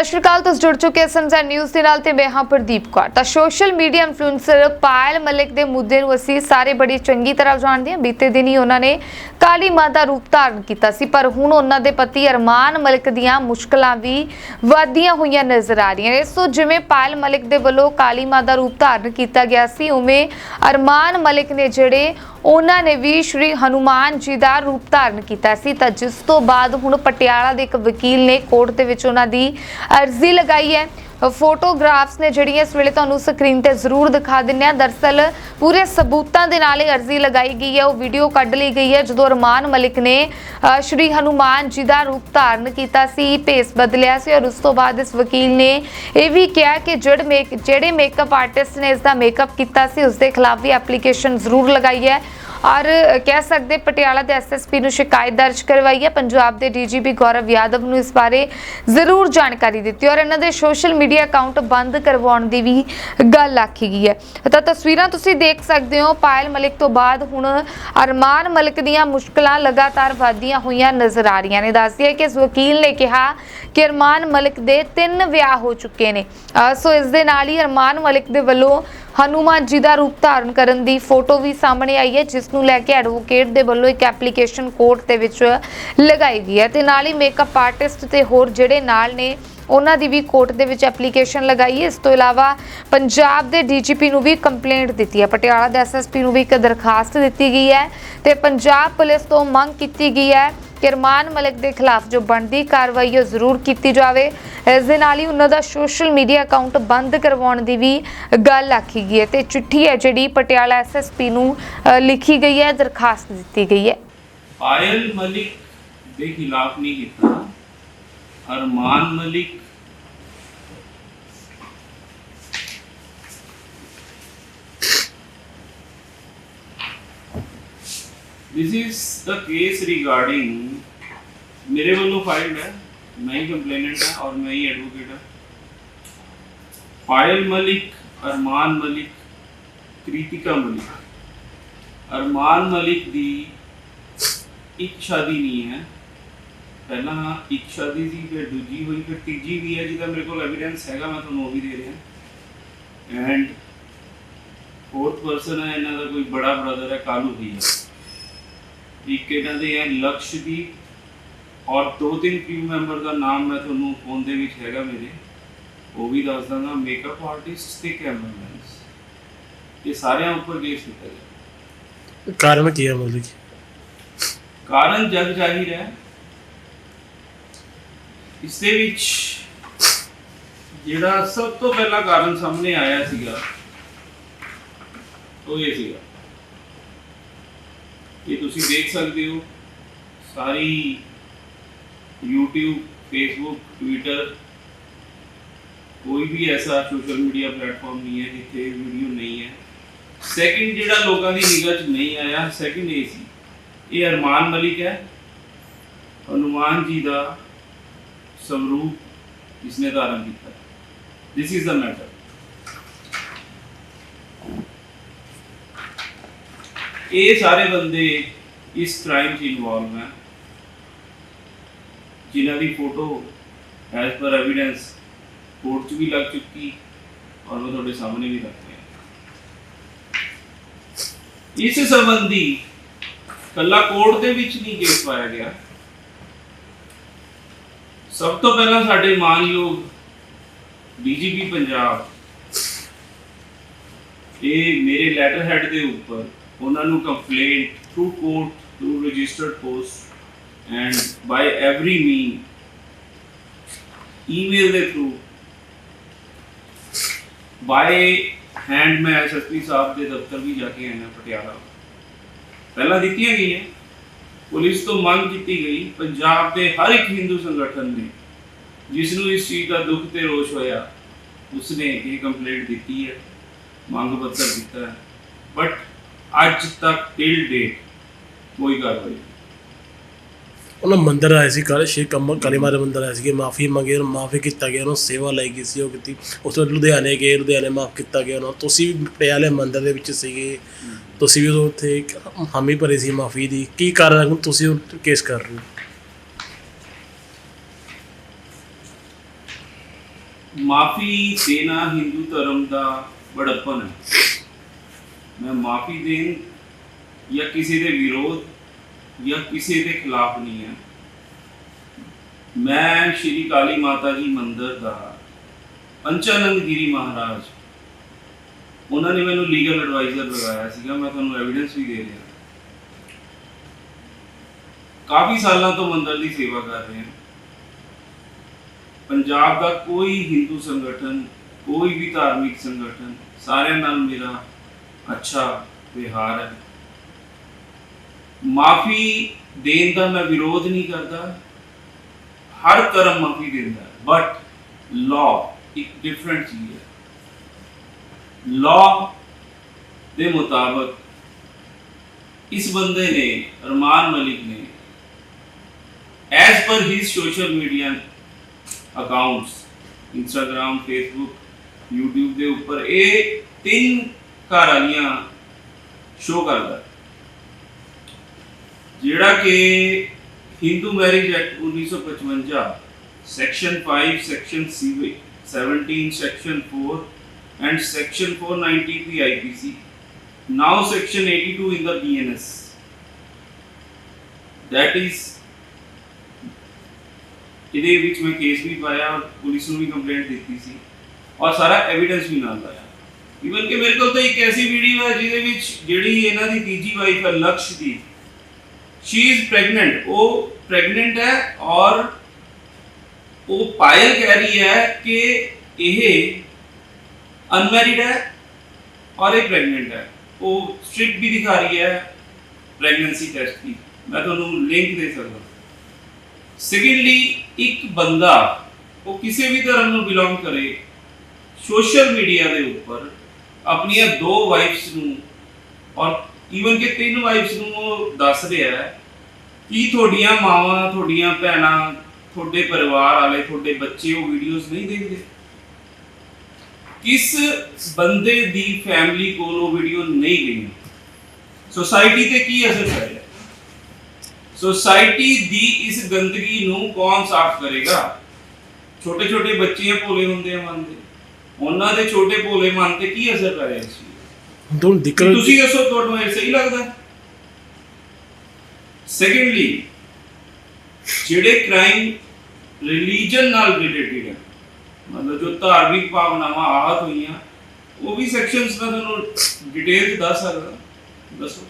ਸਤਿ ਸ਼੍ਰੀ ਅਕਾਲ, ਤੁਸੀਂ ਜੁੜ ਚੁੱਕੇ ਸਮਝਾ ਨਿਊਜ਼ ਦੇ ਨਾਲ ਤੇ ਮੈਂ ਹਾਂ ਪ੍ਰਦੀਪ ਕੌਰ। ਤਾਂ social media influencer Payal Malik ਦੇ ਮੁੱਦੇ ਨੂੰ ਅਸੀਂ ਸਾਰੇ ਬੜੀ ਚੰਗੀ ਤਰ੍ਹਾਂ ਜਾਣਦੇ ਹਾਂ। ਬੀਤੇ ਦਿਨ ਹੀ ਉਹਨਾਂ ਨੇ ਕਾਲੀ ਮਾਂ ਦਾ ਰੂਪ ਧਾਰਨ ਕੀਤਾ ਸੀ, ਪਰ ਹੁਣ ਉਹਨਾਂ ਦੇ ਪਤੀ ਅਰਮਾਨ ਮਲਿਕ ਦੀਆਂ ਮੁਸ਼ਕਲਾਂ ਵੀ ਵਧਦੀਆਂ ਹੋਈਆਂ ਨਜ਼ਰ ਆ ਰਹੀਆਂ ਨੇ। ਸੋ ਜਿਵੇਂ ਪਾਇਲ ਮਲਿਕ ਦੇ ਵੱਲੋਂ ਕਾਲੀ ਮਾਂ ਦਾ ਰੂਪ ਧਾਰਨ ਕੀਤਾ ਗਿਆ ਸੀ, ਉਵੇਂ ਅਰਮਾਨ ਮਲਿਕ ਨੇ ਜਿਹੜੇ ਉਹਨਾਂ ਨੇ ਵੀ ਸ਼੍ਰੀ ਹਨੂਮਾਨ ਜੀ ਦਾ ਰੂਪ ਧਾਰਨ ਕੀਤਾ ਸੀ। ਤਾਂ ਜਿਸ ਤੋਂ ਬਾਅਦ ਹੁਣ ਪਟਿਆਲਾ ਦੇ ਇੱਕ ਵਕੀਲ ਨੇ ਕੋਰਟ ਦੇ ਵਿੱਚ ਉਹਨਾਂ ਦੀ ਅਰਜ਼ੀ ਲਗਾਈ ਹੈ। ਫੋਟੋਗ੍ਰਾਫਸ ਨੇ ਜਿਹੜੀਆਂ ਇਸ ਵੇਲੇ ਤੁਹਾਨੂੰ ਸਕਰੀਨ ਤੇ ਜ਼ਰੂਰ ਦਿਖਾ ਦਿੰਨੇ ਆ ਦਰਸਲ ਪੂਰੇ ਸਬੂਤਾਂ ਦੇ ਨਾਲ ਇਹ ਅਰਜ਼ੀ ਲਗਾਈ ਗਈ ਹੈ। ਉਹ ਵੀਡੀਓ ਕੱਢ ਲਈ ਗਈ ਹੈ, ਜਦੋਂ ਅਰਮਾਨ ਮਲਿਕ ਨੇ ਸ਼੍ਰੀ ਹਨੂਮਾਨ ਜੀ ਦਾ ਰੂਪ ਧਾਰਨ ਕੀਤਾ ਸੀ, ਭੇਸ ਬਦਲਿਆ ਸੀ ਔਰ ਉਸ ਤੋਂ ਬਾਅਦ ਇਸ ਵਕੀਲ ਨੇ ਇਹ ਵੀ ਕਿਹਾ ਕਿ ਜਿਹੜੇ ਮੇਕ, ਜਿਹੜੇ ਮੇਕਅਪ ਆਰਟਿਸਟ ਨੇ ਇਸ ਦਾ ਮੇਕਅਪ ਕੀਤਾ ਸੀ ਉਸ ਦੇ ਖਿਲਾਫ ਵੀ ਐਪਲੀਕੇਸ਼ਨ ਜ਼ਰੂਰ ਲਗਾਈ ਹੈ। ਔਰ ਕਹਿ ਸਕਦੇ ਪਟਿਆਲਾ ਦੇ ਐਸਐਸਪੀ ਨੂੰ ਸ਼ਿਕਾਇਤ ਦਰਜ ਕਰਵਾਈ ਹੈ। ਪੰਜਾਬ ਦੇ ਡੀਜੀਪੀ ਗੌਰਵ ਯਾਦਵ ਨੂੰ ਇਸ ਬਾਰੇ ਜ਼ਰੂਰ ਜਾਣਕਾਰੀ ਦਿੱਤੀ ਔਰ ਇਹਨਾਂ ਦੇ ਸੋਸ਼ਲ ਮੀਡੀਆ ਅਕਾਊਂਟ ਬੰਦ ਕਰਵਾਉਣ ਦੀ ਵੀ ਗੱਲ ਆਖੀ ਗਈ ਹੈ। ਤਾਂ ਤਸਵੀਰਾਂ ਤੁਸੀਂ ਦੇਖ ਸਕਦੇ ਹੋ, ਪਾਇਲ ਮਲਿਕ ਤੋਂ ਬਾਅਦ ਹੁਣ ਅਰਮਾਨ ਮਲਿਕ ਦੀਆਂ ਮੁਸ਼ਕਲਾਂ ਲਗਾਤਾਰ ਵਧਦੀਆਂ ਹੋਈਆਂ ਨਜ਼ਰ ਆ ਰਹੀਆਂ ਨੇ। ਦੱਸਦੀ ਹੈ ਕਿ ਇਸ ਵਕੀਲ ਨੇ ਕਿਹਾ ਕਿ ਅਰਮਾਨ ਮਲਿਕ ਦੇ ਤਿੰਨ ਵਿਆਹ ਹੋ ਚੁੱਕੇ ਨੇ। ਸੋ ਇਸ ਦੇ ਨਾਲ ਹੀ ਅਰਮਾਨ ਮਲਿਕ ਦੇ ਵੱਲੋਂ ਹਨੂਮਾਨ ਜੀ ਦਾ ਰੂਪ ਧਾਰਨ ਕਰਨ ਦੀ ਫੋਟੋ ਵੀ ਸਾਹਮਣੇ ਆਈ ਹੈ, ਜਿਸ ਨੂੰ ਲੈ ਕੇ ਐਡਵੋਕੇਟ ਦੇ ਵੱਲੋਂ ਇੱਕ ਐਪਲੀਕੇਸ਼ਨ ਕੋਰਟ ਦੇ ਵਿੱਚ ਲਗਾਈ ਗਈ ਹੈ। ਤੇ ਨਾਲ ਹੀ ਮੇਕਅਪ ਆਰਟਿਸਟ ਤੇ ਹੋਰ ਜਿਹੜੇ ਨਾਲ ਨੇ, ਉਹਨਾਂ ਦੀ ਵੀ ਕੋਰਟ ਦੇ ਵਿੱਚ ਐਪਲੀਕੇਸ਼ਨ ਲਗਾਈ ਹੈ। ਇਸ ਤੋਂ ਇਲਾਵਾ ਪੰਜਾਬ ਦੇ ਡੀਜੀਪੀ ਨੂੰ ਵੀ ਕੰਪਲੇਂਟ ਦਿੱਤੀ ਹੈ। ਪਟਿਆਲਾ ਦੇ ਐਸਐਸਪੀ ਨੂੰ ਵੀ ਇੱਕ ਦਰਖਾਸਤ ਦਿੱਤੀ ਗਈ ਹੈ ਤੇ ਪੰਜਾਬ ਪੁਲਿਸ ਤੋਂ ਮੰਗ ਕੀਤੀ ਗਈ ਹੈ ਕਿ ਅਰਮਾਨ ਦੇ ਖਿਲਾਫ ਜੋ ਬਣਦੀ ਕਾਰਵਾਈ ਉਹ ਜ਼ਰੂਰ ਕੀਤੀ ਜਾਵੇ। ਇਸ ਦੇ ਨਾਲ ਹੀ ਉਹਨਾਂ ਦਾ ਸੋਸ਼ਲ ਮੀਡੀਆ ਅਕਾਊਂਟ ਬੰਦ ਕਰਵਾਉਣ ਦੀ ਵੀ ਗੱਲ ਆਖੀ ਗਈ ਹੈ ਤੇ ਚਿੱਠੀ ਹੈ ਜਿਹੜੀ ਪਟਿਆਲਾ ਐਸਐਸਪੀ ਨੂੰ ਲਿਖੀ ਗਈ ਹੈ, ਦਰਖਾਸਤ ਦਿੱਤੀ ਗਈ ਹੈ। ਪਾਇਲ ਮਲਿਕ ਦੇ ਖਿਲਾਫ ਨਹੀਂ ਕੀਤਾ। ਅਰਮਾਨ Malik this is the case regarding ਮੇਰੇ ਵੱਲੋਂ ਫਾਈਲਡ ਹੈ ਮੈਂ ਹੀ ਕੰਪਲੇਨੈਂਟ ਹਾਂ ਔਰ ਮੈਂ ਹੀ ਐਡਵੋਕੇਟ ਹਾਂ ਪਾਇਲ ਮਲਿਕ ਅਰਮਾਨ ਮਲਿਕ ਕ੍ਰਿਤਿਕਾ ਮਲਿਕ ਅਰਮਾਨ ਮਲਿਕ ਦੀ ਇੱਕ ਸ਼ਾਦੀ ਨਹੀਂ ਹੈ ਪਹਿਲਾਂ ਇੱਕ ਸ਼ਾਦੀ ਸੀ ਫਿਰ ਦੂਜੀ ਹੋਈ ਫਿਰ ਤੀਜੀ ਵੀ ਹੈ ਜਿਹਦਾ ਮੇਰੇ ਕੋਲ ਐਵੀਡੈਂਸ ਹੈਗਾ ਮੈਂ ਤੁਹਾਨੂੰ ਉਹ ਵੀ ਦੇ ਰਿਹਾ ਐਂਡ ਫੋਰਥ ਪਰਸਨ ਹੈ ਇਹਨਾਂ ਦਾ ਕੋਈ ਬੜਾ ਬ੍ਰਦਰ ਹੈ ਕਾਲੂ ਵੀ ਹੈ ਇੱਕ ਇਹਨਾਂ ਦੇ ਹੈ ਲਕਸ਼ਦੀਪ ਔਰ ਦੋ ਤਿੰਨ ਟੀਮ ਮੈਂਬਰ ਦਾ ਨਾਮ ਮੈਂ ਤੁਹਾਨੂੰ ਫੋਨ ਦੇ ਵਿੱਚ ਹੈਗਾ ਮੇਰੇ। ਉਹ ਵੀ ਦੱਸ ਦਾਂਗਾ ਮੇਕਅਪ ਆਰਟਿਸਟ ਤੇ ਕੈਮਰਾਮੈਨਸ ਇਹ ਸਾਰਿਆਂ ਉੱਪਰ ਕੇਸ ਕੀਤਾ ਗਿਆ। ਕਾਰਨ ਕੀ ਹੈ ਮਤਲਬ ਕਿ ਕਾਰਨ ਜਗ ਜ਼ਾਹਿਰ ਹੈ। ਇਸ ਦੇ ਵਿੱਚ ਜਿਹੜਾ ਸਭ ਤੋਂ ਪਹਿਲਾ ਕਾਰਨ ਸਾਹਮਣੇ ਆਇਆ ਸੀਗਾ ਉਹ ਇਹ ਸੀਗਾ। ਇਹ ਤੁਸੀਂ ਦੇਖ ਸਕਦੇ ਹੋ ਸਾਰੀ YouTube, Facebook, Twitter, ਕੋਈ ਵੀ ਐਸਾ ਸੋਸ਼ਲ ਮੀਡੀਆ ਪਲੇਟਫਾਰਮ ਨਹੀਂ ਹੈ ਜਿੱਥੇ ਵੀਡੀਓ ਨਹੀਂ ਹੈ। ਸੈਕਿੰਡ ਜਿਹੜਾ ਲੋਕਾਂ ਦੀ ਨਿਗਾਹ 'ਚ ਨਹੀਂ ਆਇਆ ਸੈਕਿੰਡ ਇਹ ਸੀ। ਇਹ ਅਰਮਾਨ ਮਲਿਕ ਹੈ। ਹਨੂਮਾਨ ਜੀ ਦਾ ਸਮਰੂਪ ਇਸਨੇ ਧਾਰਨ ਕੀਤਾ। ਦਿਸ ਇਜ਼ ਦਾ ਮੈਟਰ ਇਹ ਸਾਰੇ ਬੰਦੇ ਇਸ ਕ੍ਰਾਈਮ 'ਚ ਇਨਵੋਲਵ ਹੈ ਜਿਨ੍ਹਾਂ ਦੀ photo as per evidence court 'ਚ ਵੀ ਲੱਗ ਚੁੱਕੀ ਔਰ ਉਹ ਤੁਹਾਡੇ ਸਾਹਮਣੇ ਵੀ ਲੱਗ ਰਹੇ ਇਸ ਸੰਬੰਧੀ ਕੱਲਾ ਕੋਰਟ ਦੇ ਵਿੱਚ ਨਹੀਂ ਕੇਸ ਪਾਇਆ ਗਿਆ। ਸਭ ਤੋਂ ਪਹਿਲਾਂ ਸਾਡੇ ਮਾਨਯੋਗ ਡੀਜੀਪੀ ਪੰਜਾਬ, ਇਹ ਮੇਰੇ ਲੈਟਰ ਹੈਡ ਦੇ ਉੱਪਰ ਉਹਨਾਂ ਨੂੰ complaint through court through registered post and by every mean email ਦੇ ਥਰੂ ਬਾਈ ਹੈਂਡ ਮੈਂ ਐਸਐਸਪੀ ਸਾਹਿਬ ਦੇ ਦਫ਼ਤਰ ਵੀ ਜਾ ਕੇ ਆਇਆ ਪਟਿਆਲਾ। ਪਹਿਲਾਂ ਦਿੱਤੀਆਂ ਗਈਆਂ। ਪੁਲਿਸ ਤੋਂ ਮੰਗ ਕੀਤੀ ਗਈ, ਪੰਜਾਬ ਦੇ ਹਰ ਇੱਕ ਹਿੰਦੂ ਸੰਗਠਨ ਨੇ ਜਿਸ ਨੂੰ ਇਸ ਚੀਜ਼ ਦਾ ਦੁੱਖ ਤੇ ਰੋਸ਼ ਹੋਇਆ, ਉਸਨੇ ਇਹ ਕੰਪਲੇਂਟ ਦਿੱਤੀ ਹੈ, ਮੰਗ ਪੱਤਰ ਦਿੱਤਾ ਹੈ। ਬਟ ਅੱਜ ਤੱਕ ਟਿਲ ਡੇਟ ਕੋਈ ਕਾਰਵਾਈ ਨਹੀਂ। ਉਹਨਾਂ ਮੰਦਰ ਆਏ ਸੀ ਕੱਲ ਸ਼ੇਖ ਕੰਮਾ ਕਾਲੀ ਮਾਰੇ ਮੰਦਰ ਆਏ ਸੀ ਕਿ ਮਾਫੀ ਮੰਗੇ ਔਰ ਮਾਫੀ ਕੀਤਾ ਗਿਆ ਉਹਨੂੰ ਸੇਵਾ ਲਈ ਗਈ ਸੀ ਉਹ ਕੀਤੀ। ਉਸ ਤੋਂ ਲੁਧਿਆਣੇ ਗਏ ਲੁਧਿਆਣੇ ਮਾਫ ਕੀਤਾ ਗਿਆ ਉਹਨਾਂ ਤੁਸੀਂ ਵੀ ਪਟਿਆਲੇ ਮੰਦਰ ਦੇ ਵਿੱਚ ਸੀਗੇ ਤੁਸੀਂ ਵੀ ਉਦੋਂ ਉੱਥੇ ਹਾਮੀ ਭਰੀ ਸੀ ਮਾਫੀ ਦੀ। ਕੀ ਕਾਰਨ ਹੈ ਹੁਣ ਤੁਸੀਂ ਉਹ ਕੇਸ ਕਰ ਰਹੇ ਹੋ। ਮਾਫੀ ਦੇਣਾ ਹਿੰਦੂ ਧਰਮ ਦਾ ਬੜਪਨ ਹੈ। ਮੈਂ ਮਾਫੀ ਦੇਣ ਜਾਂ ਕਿਸੇ ਦੇ ਵਿਰੋਧ ਜਾਂ ਕਿਸੇ ਦੇ ਖਿਲਾਫ ਨਹੀਂ ਹੈ। ਮੈਂ ਸ਼੍ਰੀ ਕਾਲੀ ਮਾਤਾ ਜੀ ਮੰਦਿਰ ਦਾ ਪੰਚਾਨੰਦ ਗਿਰੀ ਮਹਾਰਾਜ। ਉਹਨਾਂ ਨੇ ਮੈਨੂੰ ਲੀਗਲ ਐਡਵਾਈਜ਼ਰ ਲਗਾਇਆ ਸੀਗਾ, ਮੈਂ ਤੁਹਾਨੂੰ ਐਵੀਡੈਂਸ ਵੀ ਦੇ ਰਿਹਾ। ਕਾਫੀ ਸਾਲਾਂ ਤੋਂ ਮੰਦਿਰ ਦੀ ਸੇਵਾ ਕਰ ਰਹੇ ਹਾਂ। ਪੰਜਾਬ ਦਾ ਕੋਈ ਹਿੰਦੂ ਸੰਗਠਨ, ਕੋਈ ਵੀ ਧਾਰਮਿਕ ਸੰਗਠਨ ਸਾਰਿਆਂ ਨਾਲ ਮੇਰਾ ਅੱਛਾ ਵਿਹਾਰ ਹੈ ਮਾਫੀ ਦੇਣ ਦਾ ਮੈਂ ਵਿਰੋਧ ਨਹੀਂ ਕਰਦਾ ਹਰ ਧਰਮ ਮਾਫੀ ਦਿੰਦਾ ਬਟ ਲਾਅ ਇੱਕ ਡਿਫਰੈਂਟ ਚੀਜ਼ ਹੈ ਲਾਅ ਦੇ ਮੁਤਾਬਕ ਇਸ ਬੰਦੇ ਨੇ ਅਰਮਾਨ ਮਲਿਕ ਨੇ as per his social media accounts Instagram Facebook YouTube ਦੇ ਉੱਪਰ ਇਹ ਤਿੰਨ ਘਰ ਵਾਲੀਆਂ ਸ਼ੋ ਕਰਦਾ ਹੈ। ਜਿਹੜਾ ਕਿ Hindu marriage act 1955 section 5 section 17 section 4 and section 490 of the IPC now section 82 in the BNS that is, ਇਹਦੇ ਵਿੱਚ ਮੈਂ ਕੇਸ ਵੀ ਪਾਇਆ ਔਰ ਪੁਲਿਸ ਨੂੰ ਵੀ ਕੰਪਲੇਂਟ ਦਿੱਤੀ ਸੀ ਔਰ ਸਾਰਾ ਐਵੀਡੈਂਸ ਵੀ ਨਾਲ ਲਾਇਆ ਇਵਨ ਕਿ ਮੇਰੇ ਕੋਲ ਤਾਂ ਇੱਕ ਐਸੀ ਵੀਡੀਓ ਹੈ ਜਿਹਦੇ ਵਿੱਚ ਜਿਹੜੀ ਇਹਨਾਂ ਦੀ ਤੀਜੀ ਵਾਈਫ ਹੈ ਲਕਸ਼ਦੀਪ ਸ਼ੀ ਇਜ਼ ਪ੍ਰੈਗਨੈਂਟ ਉਹ ਪ੍ਰੈਗਨੈਂਟ ਹੈ ਔਰ ਉਹ ਪਾਇਲ ਕਹਿ ਰਹੀ ਹੈ ਕਿ ਇਹ ਅਨਮੈਰਿਡ ਹੈ ਔਰ ਇਹ ਪ੍ਰੈਗਨੈਂਟ ਹੈ। ਉਹ ਸਟ੍ਰਿਪ ਵੀ ਦਿਖਾ ਰਹੀ ਹੈ ਪ੍ਰੈਗਨੈਂਸੀ ਟੈਸਟ ਦੀ। ਮੈਂ ਤੁਹਾਨੂੰ ਲਿੰਕ ਦੇ ਸਕਦਾ। ਸੈਕੰਡਲੀ ਇੱਕ ਬੰਦਾ ਉਹ ਕਿਸੇ ਵੀ ਧਰਮ ਨੂੰ ਬਿਲੋਂਗ ਕਰੇ ਸੋਸ਼ਲ ਮੀਡੀਆ ਦੇ ਉੱਪਰ ਆਪਣੀਆਂ ਦੋ ਵਾਈਫਸ ਨੂੰ ਔਰ ਈਵਨ ਕਿ ਤਿੰਨ ਵਾਈਫਸ ਨੂੰ ਉਹ ਦੱਸ ਰਿਹਾ ਹੈ ਕਿ ਤੁਹਾਡੀਆਂ ਮਾਵਾਂ, ਤੁਹਾਡੀਆਂ ਭੈਣਾਂ, ਤੁਹਾਡੇ ਪਰਿਵਾਰ ਵਾਲੇ, ਤੁਹਾਡੇ ਬੱਚੇ ਉਹ ਵੀਡੀਓਜ਼ ਨਹੀਂ ਦੇਖਦੇ। ਕਿਸ ਬੰਦੇ ਦੀ ਫੈਮਿਲੀ ਕੋਲ ਉਹ ਵੀਡੀਓ ਨਹੀਂ ਗਈ ਸੋਸਾਇਟੀ ਤੇ ਕੀ ਅਸਰ ਕਰੇਗਾ ਸੋਸਾਇਟੀ ਦੀ ਇਸ ਗੰਦਗੀ ਨੂੰ ਕੌਣ ਸਾਫ਼ ਕਰੇਗਾ? ਛੋਟੇ ਛੋਟੇ ਬੱਚੇ ਭੋਲੇ ਹੁੰਦੇ ਆ ਮਨ ਦੇ ਉਹਨਾਂ ਦੇ ਛੋਟੇ ਭੋਲੇ ਮਨ ਤੇ ਕੀ ਅਸਰ ਪੈ ਰਿਹਾ ਸੀ? ਤੁਹਾਨੂੰ ਦਿੱਕਤ ਤੁਸੀਂ ਦੱਸੋ ਤੁਹਾਨੂੰ ਇਹ ਸਹੀ ਲੱਗਦਾ? ਸੈਕੰਡਲੀ ਜਿਹੜੇ ਕ੍ਰਾਈਮ ਰਿਲੀਜਨ ਨਾਲ ਰਿਲੇਟਡ ਹੈ ਮਤਲਬ ਜੋ ਧਾਰਮਿਕ ਭਾਵਨਾਵਾਂ ਆਹਤ ਹੋਈਆਂ ਉਹ ਵੀ ਸੈਕਸ਼ਨਸ ਦਾ ਤੁਹਾਨੂੰ ਡਿਟੇਲ ਦੱਸ ਸਕਦਾ। ਦੱਸੋ।